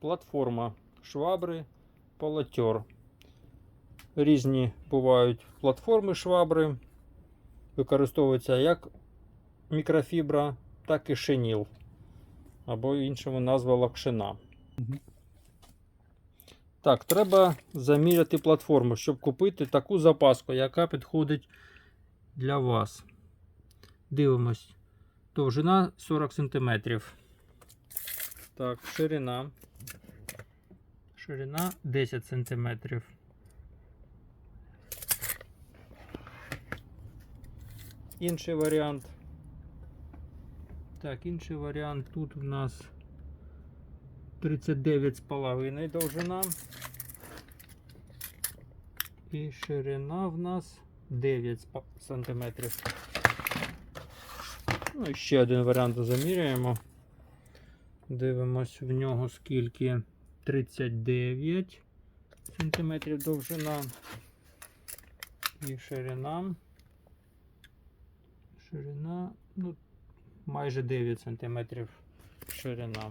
платформа швабри полотер. Різні бувають платформи швабри. Використовується як мікрофібра, так і шиніл. Або іншому назва лакшина. Так, треба заміряти платформу, щоб купити таку запаску, яка підходить для вас. Дивимось. Довжина 40 см. Так, ширина. Ширина 10 см. Інший варіант. Так, інший варіант. Тут у нас 39,5 довжина. І ширина в нас 9 см. Ну, і ще один варіант заміряємо. Дивимось в нього скільки 39 см довжина. І ширина. Ширина, ну, майже 9 см ширина.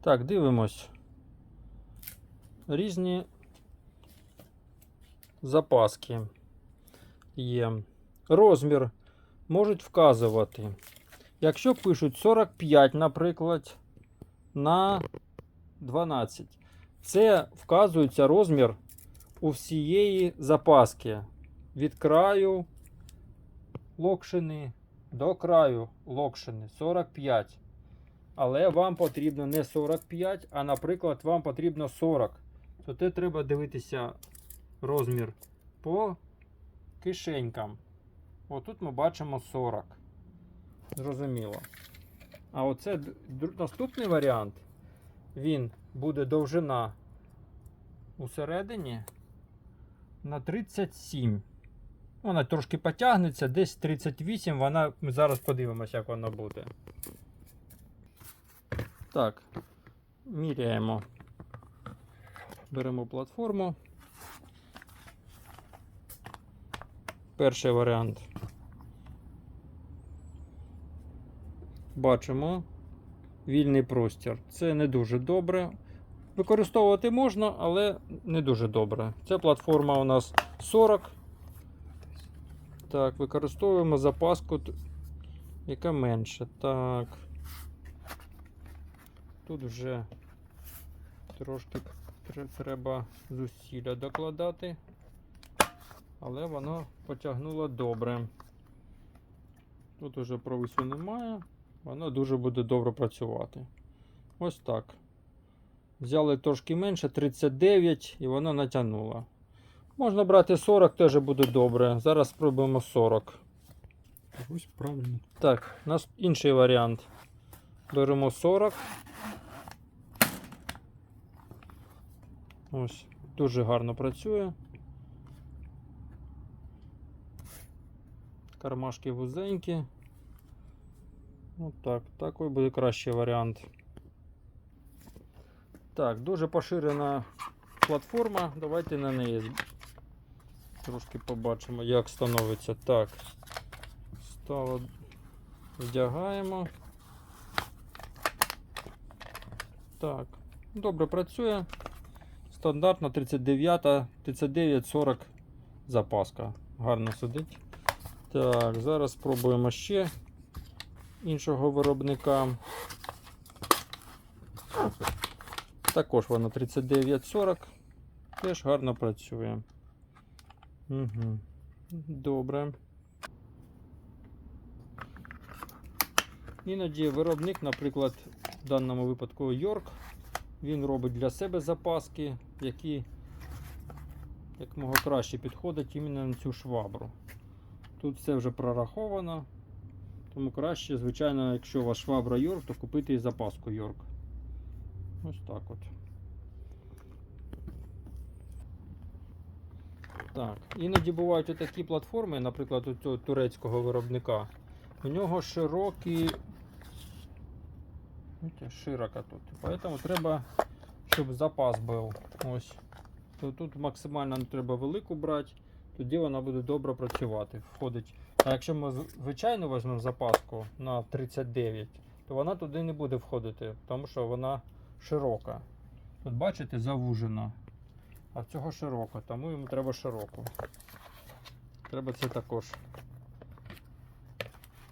Так, дивимось. Різні запаски є. Розмір можуть вказувати. Якщо пишуть 45, наприклад, на 12, це вказується розмір у всієї запаски. Від краю локшини до краю локшини 45. Але вам потрібно не 45, а, наприклад, вам потрібно 40. То те треба дивитися розмір по кишенькам. Отут ми бачимо 40. Зрозуміло. А оце наступний варіант. Він буде довжина усередині на 37. Вона трошки потягнеться, десь 38. Вона, ми зараз подивимося, як вона буде. Так, міряємо. Беремо платформу. Перший варіант. Бачимо вільний простір. Це не дуже добре. Використовувати можна, але не дуже добре. Ця платформа у нас 40. Так, використовуємо запаску, яка менша. Так. Тут вже трошки треба зусилля докладати, але воно потягнуло добре. Тут уже провису немає, воно дуже буде добре працювати. Ось так. Взяли трошки менше, 39, і воно натягнуло. Можна брати 40, теж буде добре. Зараз спробуємо 40. Ось правильно. Так, у нас інший варіант. Беремо 40. Ось, дуже гарно працює. Кармашки вузенькі. Отак, такий буде кращий варіант. Так, дуже поширена платформа. Давайте на неї трошки побачимо, як становиться. Так. Стало Вдягаємо. Так, добре працює. Стандартна 39, 39-40 запаска. Гарно сидить. Так, зараз спробуємо ще іншого виробника. Також вона 39-40. Теж гарно працює. Угу. Добре. Іноді виробник, наприклад, в даному випадку Йорк, він робить для себе запаски, які якмога краще підходять іменно на цю швабру. Тут все вже прораховано, тому краще, звичайно, якщо у вас швабра Йорк, то купити і запаску Йорк. Ось так от. Так, іноді бувають отакі платформи, наприклад, у цього турецького виробника. У нього широкі. Широко тут. Поэтому треба, щоб запас був. Ось. Тут максимально не треба велику брати, тоді вона буде добре працювати. Входить. А якщо ми звичайно візьмемо запаску на 39, то вона туди не буде входити, тому що вона широка. Тут бачите, завужена. А в цього широко, тому йому треба широку. Треба це також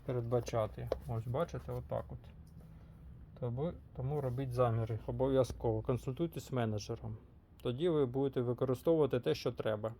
передбачати. Ось бачите, отак от. Тому, тому робіть заміри обов'язково. Консультуйтесь з менеджером. Тоді ви будете використовувати те, що треба.